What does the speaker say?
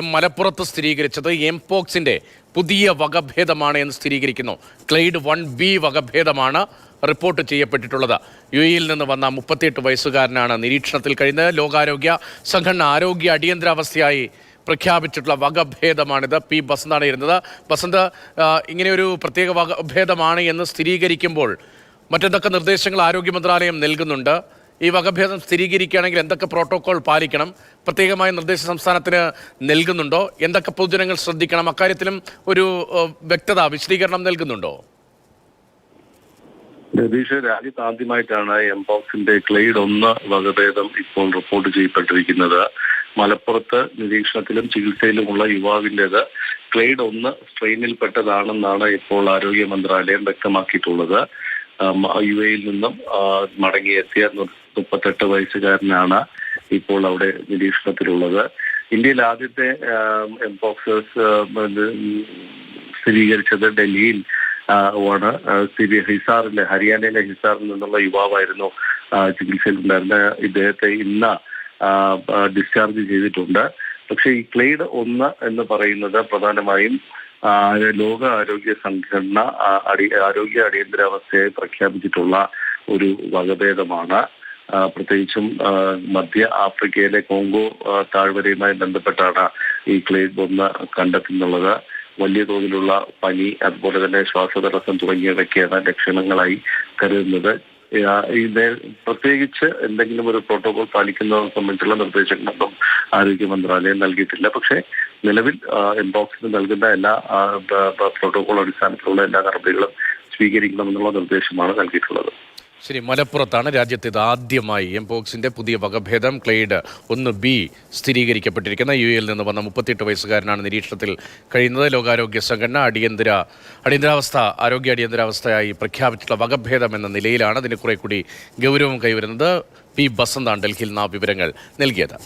മലപ്പുറത്ത് സ്ഥിരീകരിച്ചത് എംപോക്സിന്റെ പുതിയ വകഭേദമാണ് എന്ന് സ്ഥിരീകരിക്കുന്നു. ക്ലെയ്ഡ് വൺ ബി വകഭേദമാണ് റിപ്പോർട്ട് ചെയ്യപ്പെട്ടിട്ടുള്ളത്. യു എയിൽ നിന്ന് വന്ന മുപ്പത്തിയെട്ട് വയസ്സുകാരനാണ് നിരീക്ഷണത്തിൽ കഴിഞ്ഞത് ലോകാരോഗ്യ സംഘടന ആരോഗ്യ അടിയന്തരാവസ്ഥയായി പ്രഖ്യാപിച്ചിട്ടുള്ള വകഭേദമാണിത്. പി ബസന്താണ് ഇരുന്നത്. ബസന്ത് ഇങ്ങനെയൊരു പ്രത്യേക വകഭേദമാണ് എന്ന് സ്ഥിരീകരിക്കുമ്പോൾ മറ്റെന്തൊക്കെ നിർദ്ദേശങ്ങൾ ആരോഗ്യ മന്ത്രാലയം നൽകുന്നുണ്ട്? ഈ വകഭേദം സ്ഥിരീകരിക്കുകയാണെങ്കിൽ എന്തൊക്കെ പ്രോട്ടോകോൾ പാലിക്കണം? പ്രത്യേകമായ നിർദ്ദേശ സംസ്ഥാനത്തിന് നൽകുന്നുണ്ടോ? എന്തൊക്കെ പൊതുജനങ്ങൾ ശ്രദ്ധിക്കണം? അക്കാര്യത്തിലും ഒരു വ്യക്തത വിശദീകരണം നൽകുന്നുണ്ടോ? രതീഷ് രാജ്യത്ത് ആദ്യമായിട്ടാണ് എംപോക്സിന്റെ ക്ലെയ്ഡ് ഒന്ന് വകഭേദം ഇപ്പോൾ റിപ്പോർട്ട് ചെയ്യപ്പെട്ടിരിക്കുന്നത്. മലപ്പുറത്ത് നിരീക്ഷണത്തിലും ചികിത്സയിലുമുള്ള യുവാവിന്റെത് ക്ലെയ്ഡ് ഒന്ന് സ്ട്രെയിനിൽപ്പെട്ടതാണെന്നാണ് ഇപ്പോൾ ആരോഗ്യ മന്ത്രാലയം വ്യക്തമാക്കിയിട്ടുള്ളത്. യു എയിൽ നിന്നും മടങ്ങിയെത്തിയ മുപ്പത്തെട്ട് വയസ്സുകാരനാണ് ഇപ്പോൾ അവിടെ നിരീക്ഷണത്തിലുള്ളത്. ഇന്ത്യയിൽ ആദ്യത്തെ ആം, സ്ഥിരീകരിച്ചത് ഡൽഹിയിൽ ആണ്. സ്ഥിതി ഹിസാറിലെ ഹരിയാനയിലെ ഹിസാറിൽ നിന്നുള്ള യുവാവായിരുന്നു ചികിത്സയിലുണ്ടായിരുന്ന ഇദ്ദേഹത്തെ ഇന്ന് ഡിസ്ചാർജ് ചെയ്തിട്ടുണ്ട്. പക്ഷേ ഈ ക്ലെയ്ഡ് ഒന്ന് എന്ന് പറയുന്നത് പ്രധാനമായും ലോക ആരോഗ്യ സംഘടന അടി ആരോഗ്യ അടിയന്തരാവസ്ഥയെ പ്രഖ്യാപിച്ചിട്ടുള്ള ഒരു വകഭേദമാണ്. പ്രത്യേകിച്ചും മധ്യ ആഫ്രിക്കയിലെ കോങ്കോ താഴ്വരയുമായി ബന്ധപ്പെട്ടാണ് ഈ ക്ലെയ്ഡ് ബോംബ് കണ്ടെത്തുന്നുള്ളത്. വലിയ തോതിലുള്ള പനി അതുപോലെ തന്നെ ശ്വാസതടസ്സം തുടങ്ങിയവയ്ക്കാണ് ലക്ഷണങ്ങളായി കരുതുന്നത്. പ്രത്യേകിച്ച് എന്തെങ്കിലും ഒരു പ്രോട്ടോകോൾ പാലിക്കുന്നതിനെ സംബന്ധിച്ചുള്ള നിർദ്ദേശങ്ങളൊന്നും ആരോഗ്യ മന്ത്രാലയം നൽകിയിട്ടില്ല. പക്ഷേ നിലവിൽ എംബോക്സിന് നൽകുന്ന എല്ലാ പ്രോട്ടോകോൾ അടിസ്ഥാനത്തിലുള്ള എല്ലാ നടപടികളും സ്വീകരിക്കണമെന്നുള്ള നിർദ്ദേശമാണ് നൽകിയിട്ടുള്ളത്. ശരി മലപ്പുറത്താണ് രാജ്യത്ത് ഇത് ആദ്യമായി എംപോക്സിന്റെ പുതിയ വകഭേദം ക്ലെയ്ഡ് ഒന്ന് ബി സ്ഥിരീകരിക്കപ്പെട്ടിരിക്കുന്ന യു എയിൽ നിന്ന് വന്ന മുപ്പത്തിയെട്ട് വയസ്സുകാരനാണ് നിരീക്ഷണത്തിൽ കഴിയുന്നത്. ലോകാരോഗ്യ സംഘടന അടിയന്തര അടിയന്തരാവസ്ഥ ആരോഗ്യ അടിയന്തരാവസ്ഥയായി പ്രഖ്യാപിച്ചിട്ടുള്ള വകഭേദം എന്ന നിലയിലാണ് അതിന് കുറെ കൂടി ഗൗരവം കൈവരുന്നത് പി ബസന്താണ് ഡൽഹിയിൽ നിന്ന് ആ വിവരങ്ങൾ നൽകിയത്.